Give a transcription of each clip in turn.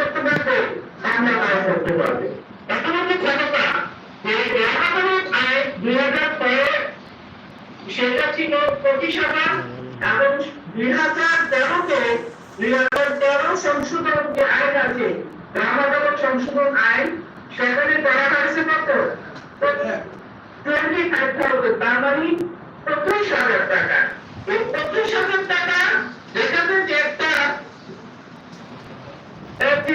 করতে পারবে মামলা দায়ের করতে পারবে এখন হচ্ছে ক্ষমতা যে আদালত আইন দুই হাজার তেরো সেটা ছিল পঁচিশ হাজার এবং দুই হাজার তেরোতে, দুই হাজার তেরো সংশোধন যে আইন আছে গ্রাম সংশোধন আইন, সেখানে করা হয়েছে কত? টোয়েন্টি ফাইভ থাউজেন্ড তার মানে পঁচিশ হাজার টাকা। এই পঁচিশ হাজার টাকা যেখানে যে একটা একটি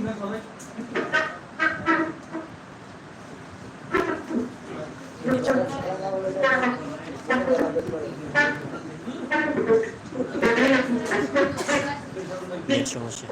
সমস্যা